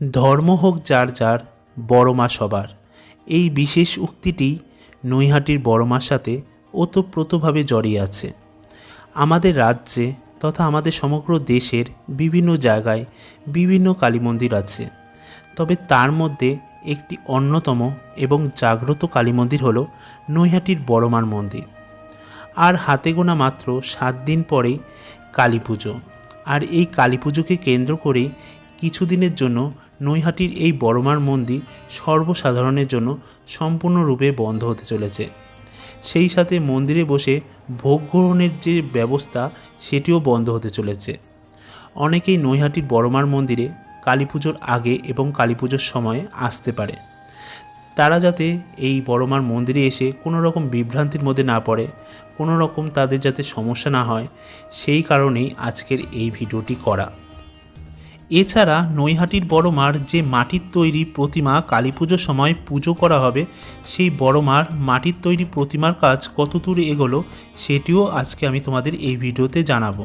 ধর্ম হোক যার যার বড় মা সবার। এই বিশেষ উক্তিটি নৈহাটির বড় মার সাথে ওতপ্রোতভাবে জড়িয়ে আছে। আমাদের রাজ্যে তথা আমাদের সমগ্র দেশের বিভিন্ন জায়গায় বিভিন্ন কালী মন্দির আছে। তবে তার মধ্যে একটি অন্যতম এবং জাগ্রত কালী মন্দির হল নৈহাটির বড়মার মন্দির। আর হাতে গোনা মাত্র সাত দিন পরেই কালী পুজো আর এই কালী পুজোকে কেন্দ্র করে কিছুদিনের জন্য নৈহাটির এই বড়মার মন্দির সর্বসাধারণের জন্য সম্পূর্ণরূপে বন্ধ হতে চলেছে। সেই সাথে মন্দিরে বসে ভোগ গ্রহণের যে ব্যবস্থা, সেটিও বন্ধ হতে চলেছে। অনেকেই নৈহাটির বড়মার মন্দিরে কালী পুজোর আগে এবং কালী পুজোর সময়ে আসতে পারে। তারা যাতে এই বড়মার মন্দিরে এসে কোনো রকম বিভ্রান্তির মধ্যে না পড়ে কোনো রকম তাদের যাতে সমস্যা না হয়, সেই কারণেই আজকের এই ভিডিওটি করা। এছাড়া নৈহাটির বড় মার যে মাটির তৈরি প্রতিমা কালী পুজোর সময় পুজো করা হবে, সেই বড় মার মাটির তৈরি প্রতিমার কাজ কত দূর এগোলো সেটিও আজকে আমি তোমাদের এই ভিডিওতে জানাব।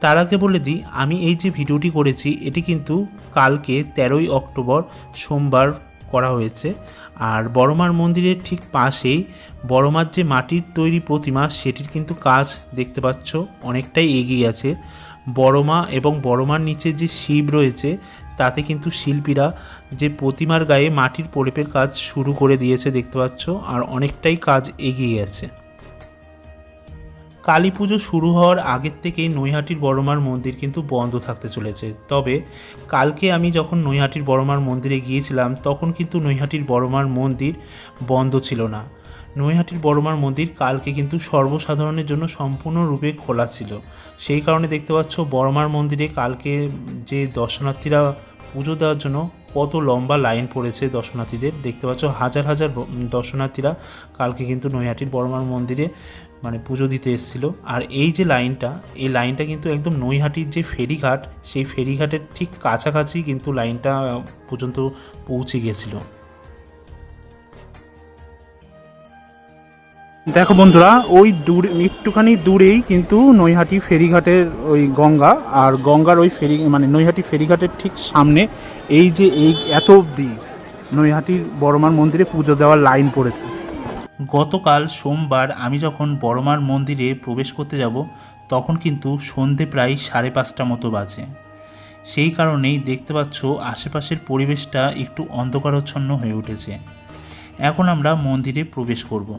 তার আগে বলে দিই, আমি এই যে ভিডিওটি করেছি, এটি কিন্তু কালকে তেরোই অক্টোবর সোমবার করা হয়েছে। আর বড়মার মন্দিরের ঠিক পাশেই বড়মার যে মাটির তৈরি প্রতিমা, সেটির কিন্তু কাজ দেখতে পাচ্ছ, অনেকটাই এগিয়ে আছে। বড়মা এবং বড়মার নিচে যে শিব রয়েছে, তাতে কিন্তু শিল্পীরা যে প্রতিমার গায়ে মাটির প্রলেপের কাজ শুরু করে দিয়েছে দেখতে পাচ্ছ, আর অনেকটাই কাজ এগিয়ে গেছে। কালী পুজো শুরু হওয়ার আগের থেকেই নৈহাটির বড়মার মন্দির কিন্তু বন্ধ থাকতে চলেছে। তবে কালকে আমি যখন নৈহাটির বড়মার মন্দিরে গিয়েছিলাম, তখন কিন্তু নৈহাটির বড়মার মন্দির বন্ধ ছিল না। নৈহাটির বড়মার মন্দির কালকে কিন্তু সর্বসাধারণের জন্য সম্পূর্ণরূপে খোলা ছিল। সেই কারণে দেখতে পাচ্ছ বড়মার মন্দিরে কালকে যে দর্শনার্থীরা পুজো দেওয়ার জন্য কত লম্বা লাইন পড়েছে দর্শনার্থীদের, দেখতে পাচ্ছ হাজার হাজার দর্শনার্থীরা কালকে কিন্তু নৈহাটির বড়মার মন্দিরে মানে পুজো দিতে এসেছিল। আর এই যে লাইনটা, এই লাইনটা কিন্তু একদম নৈহাটির যে ফেরিঘাট, সেই ফেরিঘাটের ঠিক কাছাকাছি কিন্তু লাইনটা পর্যন্ত পৌঁছে গিয়েছিল দেখো বন্ধুরা, ওই দূরে, একটুখানি দূরেই কিন্তু নৈহাটি ফেরিঘাটের ওই গঙ্গা, আর গঙ্গার ওই ফেরি মানে নৈহাটি ফেরিঘাটের ঠিক সামনে এই যে এই, এত অবধি নৈহাটির বড়মার মন্দিরে পুজো দেওয়ার লাইন পড়েছে। গতকাল সোমবার আমি যখন বড়মার মন্দিরে প্রবেশ করতে যাব, তখন কিন্তু সন্ধে প্রায় সাড়ে পাঁচটা মতো বাজে। সেই কারণেই দেখতে পাচ্ছ আশেপাশের পরিবেশটা একটু অন্ধকারচ্ছন্ন হয়ে উঠেছে। এখন আমরা মন্দিরে প্রবেশ করব।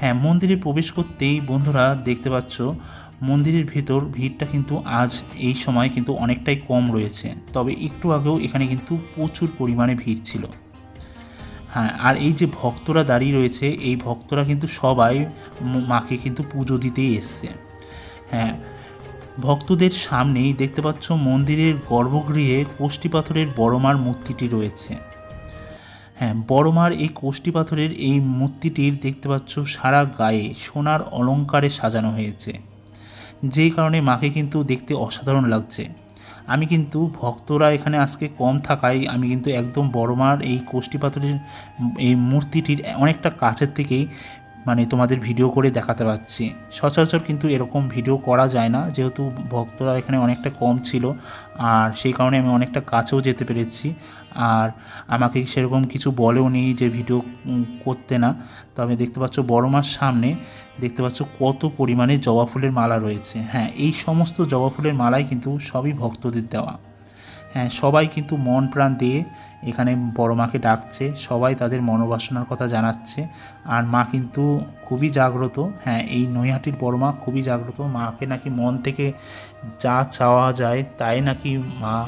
হ্যাঁ মন্দিরে প্রবেশ করতেই বন্ধুরা দেখতে পাচ্ছ, মন্দিরের ভেতর ভিড়টা কিন্তু আজ এই সময় কিন্তু অনেকটাই কম রয়েছে। তবে একটু আগেও এখানে কিন্তু প্রচুর পরিমাণে ভিড় ছিল। হ্যাঁ আর এই যে ভক্তরা দাঁড়িয়ে রয়েছে, এই ভক্তরা কিন্তু সবাই মাকে কিন্তু পুজো দিতেই এসছে। হ্যাঁ ভক্তদের সামনেই দেখতে পাচ্ছ মন্দিরের গর্ভগৃহে কোষ্ঠী পাথরের বড়মার মূর্তিটি রয়েছে। হ্যাঁ বড় মার এই কোষ্টি পাথরের এই মূর্তিটির দেখতে পাচ্ছ সারা গায়ে সোনার অলঙ্কারে সাজানো হয়েছে। যেই কারণে মাকে কিন্তু দেখতে অসাধারণ লাগছে। আমি কিন্তু, ভক্তরা এখানে আজকে কম থাকায় আমি কিন্তু একদম বড় মার এই কোষ্টি পাথরের এই মূর্তিটির অনেকটা কাছের থেকেই মানে তোমাদের ভিডিও করে দেখাতে পারছি। সচরাচর কিন্তু এরকম ভিডিও করা যায় না, যেহেতু ভক্তরা এখানে অনেকটা কম ছিল, আর সেই কারণে আমি অনেকটা কাছেও যেতে পেরেছি। আর আমাকে সেরকম কিছু বলেও নি যে ভিডিও করতে না। তবে দেখতে পাচ্ছ বড় মার সামনে দেখতে পাচ্ছ কত পরিমাণে জবা ফুলের মালা রয়েছে। হ্যাঁ এই সমস্ত জবা ফুলের মালাই কিন্তু সবই ভক্তদের দেওয়া। হ্যাঁ সবাই কিন্তু মন প্রাণ দিয়ে এখানে বড় মাকে ডাকছে, সবাই তাদের মনোবাসনার কথা জানাচ্ছে। আর মা কিন্তু খুবই জাগ্রত। হ্যাঁ এই নৈহাটির বড় মা খুবই জাগ্রত। মাকে নাকি মন থেকে যা চাওয়া যায়, তাই নাকি মা,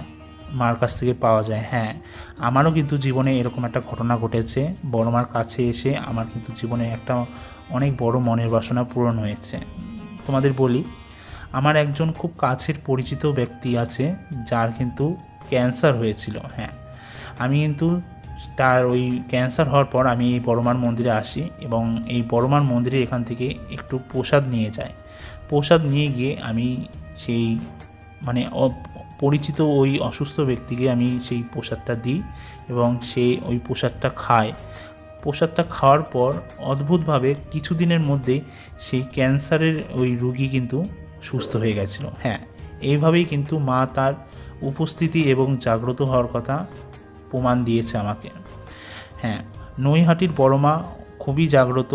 মার কাছ থেকে পাওয়া যায়। হ্যাঁ আমারও কিন্তু জীবনে এরকম একটা ঘটনা ঘটেছে। বড় মার কাছে এসে আমার কিন্তু জীবনে একটা অনেক বড় মনের বাসনা পূরণ হয়েছে। তোমাদের বলি, আমার একজন খুব কাছের পরিচিত ব্যক্তি আছে, যার কিন্তু ক্যান্সার হয়েছিল। হ্যাঁ আমি কিন্তু তার ওই ক্যান্সার হওয়ার পর আমি এই বড়মার মন্দিরে আসি এবং এই বড়মার মন্দিরে এখান থেকে একটু প্রসাদ নিয়ে যাই। প্রসাদ নিয়ে গিয়ে আমি সেই মানে পরিচিত ওই অসুস্থ ব্যক্তিকে আমি সেই প্রসাদটা দিই এবং সে ওই প্রসাদটা খায়। প্রসাদটা খাওয়ার পর অদ্ভুতভাবে কিছুদিনের মধ্যে সেই ক্যান্সারের ওই রুগী কিন্তু সুস্থ হয়ে গেছিল। হ্যাঁ এইভাবেই কিন্তু মা তার উপস্থিতি এবং জাগ্রত হওয়ার কথা প্রমাণ দিয়েছে আমাকে। হ্যাঁ নৈহাটির বড়মা খুবই জাগ্রত,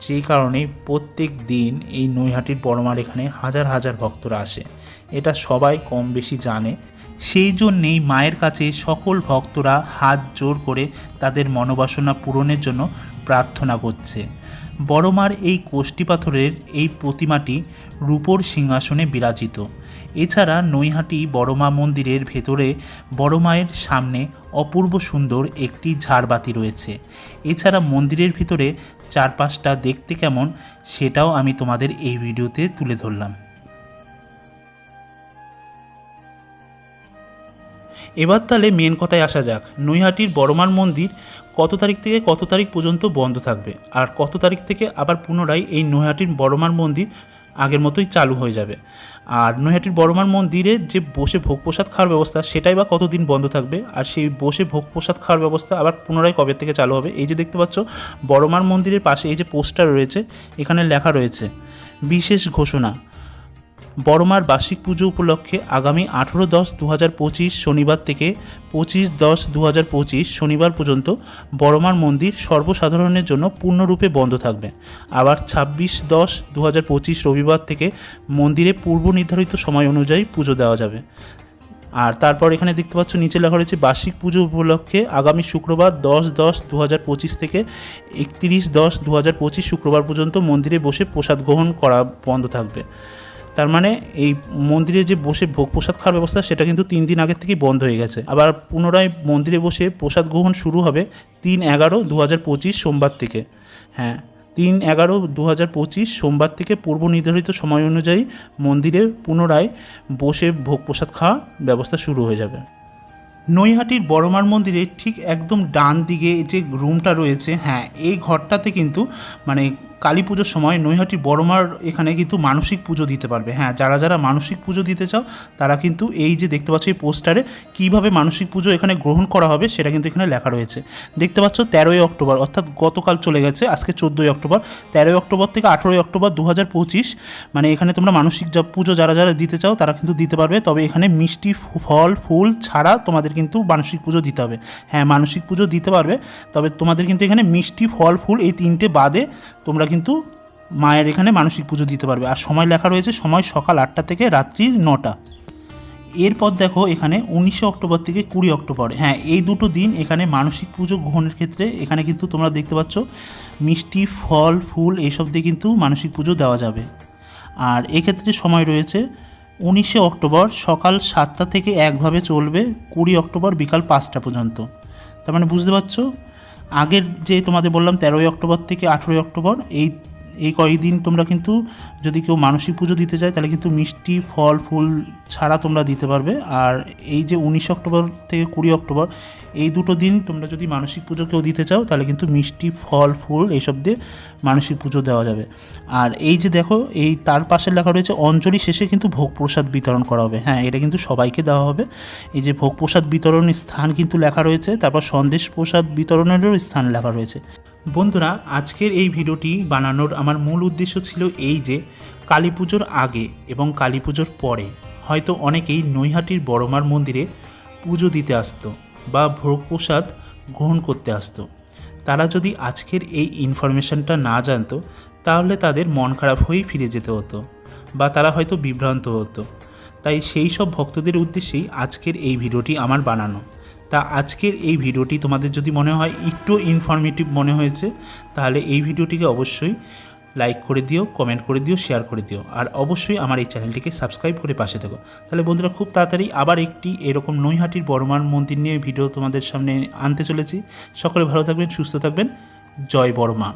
যে কারণে প্রত্যেক দিন এই নৈহাটির বড়মার এখানে হাজার হাজার ভক্তরা আসে। এটা সবাই কম বেশি জানে। সেই জন্যেই মায়ের কাছে সকল ভক্তরা হাত জোর করে তাদের মনোবাসনা পূরণের জন্য প্রার্থনা করছে। বড়মার এই কোষ্ঠী পাথরের এই প্রতিমাটি রূপোর সিংহাসনে বিরাজিত। এছাড়া নৈহাটি বড়মা মন্দিরের ভেতরে বড় মায়ের সামনে অপূর্ব সুন্দর একটি ঝাড়বাতি রয়েছে। এছাড়া মন্দিরের ভিতরে চারপাশটা দেখতে কেমন সেটাও আমি তোমাদের এই ভিডিওতে তুলে ধরলাম। এবার তাহলে মেন কথায় আসা যাক। নৈহাটির বড়মার মন্দির কত তারিখ থেকে কত তারিখ পর্যন্ত বন্ধ থাকবে? আর কত তারিখ থেকে আবার পুনরায় এই নৈহাটির বড়মার মন্দির আগের মতোই চালু হয়ে যাবে। আর নৈহাটির বড়মার মন্দিরে যে বসে ভোগ প্রসাদ খাওয়ার ব্যবস্থা, সেটাই বা কতদিন বন্ধ থাকবে? আর সেই বসে ভোগ প্রসাদ খাওয়ার ব্যবস্থা আবার পুনরায় কবে থেকে চালু হবে? এই যে দেখতে পাচ্ছ, বড়মার মন্দিরের পাশে এই যে পোস্টার রয়েছে, এখানে লেখা রয়েছে, বিশেষ ঘোষণা। বড়মার বার্ষিক পুজো উপলক্ষে আগামী আঠেরো দশ দু হাজার পঁচিশ শনিবার থেকে পঁচিশ দশ দু হাজার পঁচিশ শনিবার পর্যন্ত বড়মার মন্দির সর্বসাধারণের জন্য পূর্ণরূপে বন্ধ থাকবে। আবার ছাব্বিশ দশ দু হাজার পঁচিশ রবিবার থেকে মন্দিরে পূর্ব নির্ধারিত সময় অনুযায়ী পুজো দেওয়া যাবে। আর তারপর এখানে দেখতে পাচ্ছ, নিচে লেখা রয়েছে, বার্ষিক পুজো উপলক্ষে আগামী শুক্রবার দশ দশ দু হাজার পঁচিশ থেকে একত্রিশ দশ দু হাজার পঁচিশ শুক্রবার পর্যন্ত মন্দিরে বসে প্রসাদ গ্রহণ করা বন্ধ থাকবে। তার মানে এই মন্দিরে যে বসে ভোগ প্রসাদ খাওয়ার ব্যবস্থা, সেটা কিন্তু তিন দিন আগের থেকেই বন্ধ হয়ে গেছে। আবার পুনরায় মন্দিরে বসে প্রসাদ গ্রহণ শুরু হবে তিন এগারো দু সোমবার থেকে। হ্যাঁ তিন এগারো দু সোমবার থেকে পূর্ব নির্ধারিত সময় অনুযায়ী মন্দিরে পুনরায় বসে ভোগ প্রসাদ খাওয়া ব্যবস্থা শুরু হয়ে যাবে। নৈহাটির বড়মার মন্দিরে ঠিক একদম ডান দিকে যে রুমটা রয়েছে হ্যাঁ এই ঘরটাতে কিন্তু মানে কালী পুজোর সময় নৈহাটি বড়মার এখানে কিন্তু মানসিক পুজো দিতে পারবে। হ্যাঁ যারা যারা মানসিক পুজো দিতে চাও, তারা কিন্তু এই যে দেখতে পাচ্ছ এই পোস্টারে কীভাবে মানসিক পুজো এখানে গ্রহণ করা হবে সেটা কিন্তু এখানে লেখা রয়েছে। দেখতে পাচ্ছ তেরোই অক্টোবর, অর্থাৎ গতকাল চলে গেছে, আজকে চোদ্দোই অক্টোবর। তেরোই অক্টোবর থেকে আঠেরোই অক্টোবর দু হাজার পঁচিশ মানে এখানে তোমরা মানসিক পুজো যারা যারা দিতে চাও, তারা কিন্তু দিতে পারবে। তবে এখানে মিষ্টি ফল, ফুল ছাড়া তোমাদের কিন্তু মানসিক পুজো দিতে হবে। হ্যাঁ মানসিক পুজো দিতে পারবে, তবে তোমাদের কিন্তু এখানে মিষ্টি, ফল, ফুল এই তিনটে বাদে তোমরা কিন্তু মায়ের এখানে মানসিক পুজো দিতে পারবে। আর সময় লেখা রয়েছে সময় সকাল আটটা থেকে রাত্রি নটা। এরপর দেখো এখানে উনিশে অক্টোবর থেকে কুড়ি অক্টোবর। হ্যাঁ এই দুটো দিন এখানে মানসিক পুজো গ্রহণের ক্ষেত্রে এখানে কিন্তু তোমরা দেখতে পাচ্ছ মিষ্টি, ফল, ফুল এইসব দিয়ে কিন্তু মানসিক পুজো দেওয়া যাবে। আর এক্ষেত্রে সময় রয়েছে উনিশে অক্টোবর সকাল সাতটা থেকে একভাবে চলবে, কুড়ি অক্টোবর বিকাল পাঁচটা পর্যন্ত। তার মানে বুঝতে পারছ? আগের যে তোমাদের বললাম তেরোই অক্টোবর থেকে আঠেরোই অক্টোবর, এই এই কয়েকদিন তোমরা কিন্তু যদি কেউ মানসিক পুজো দিতে চায়, তাহলে কিন্তু মিষ্টি, ফল, ফুল ছাড়া তোমরা দিতে পারবে। আর এই যে উনিশ অক্টোবর থেকে কুড়ি অক্টোবর এই দুটো দিন তোমরা যদি মানসিক পুজো কেউ দিতে চাও, তাহলে কিন্তু মিষ্টি, ফল, ফুল এইসব দিয়ে মানসিক পুজো দেওয়া যাবে। আর এই যে দেখো, এই তার পাশে লেখা রয়েছে, অঞ্জলি শেষে কিন্তু ভোগ প্রসাদ বিতরণ করা হবে। হ্যাঁ এটা কিন্তু সবাইকে দেওয়া হবে। এই যে ভোগ প্রসাদ বিতরণের স্থান কিন্তু লেখা রয়েছে, তারপর সন্দেশ প্রসাদ বিতরণেরও স্থান লেখা রয়েছে। বন্ধুরা, আজকের এই ভিডিওটি বানানোর আমার মূল উদ্দেশ্য ছিল এই যে, কালী পুজোর আগে এবং কালী পুজোর পরে হয়তো অনেকেই নৈহাটির বড়মার মন্দিরে পুজো দিতে আসতো। বা ভোগ প্রসাদ গ্রহণ করতে আসতো। তারা যদি আজকের এই ইনফরমেশনটা না জানতো, তাহলে তাদের মন খারাপ হয়েই ফিরে যেতে হতো বা তারা হয়তো বিভ্রান্ত হতো। তাই সেই সব ভক্তদের উদ্দেশ্যেই আজকের এই ভিডিওটি আমার বানানো। তা আজকের এই ভিডিওটি তোমাদের যদি মনে হয় একটু ইনফরমেটিভ মনে হয়েছে, তাহলে এই ভিডিওটিকে অবশ্যই লাইক করে দিও কমেন্ট করে দিও শেয়ার করে দিও। আর অবশ্যই আমার এই চ্যানেলটিকে সাবস্ক্রাইব করে পাশে থেকো। তাহলে বন্ধুরা খুব তাড়াতাড়ি আবার একটি এরকম নৈহাটির বড়মার মন্দির নিয়ে ভিডিও তোমাদের সামনে আনতে চলেছি। সকলে ভালো থাকবেন, সুস্থ থাকবেন। জয় বড়মা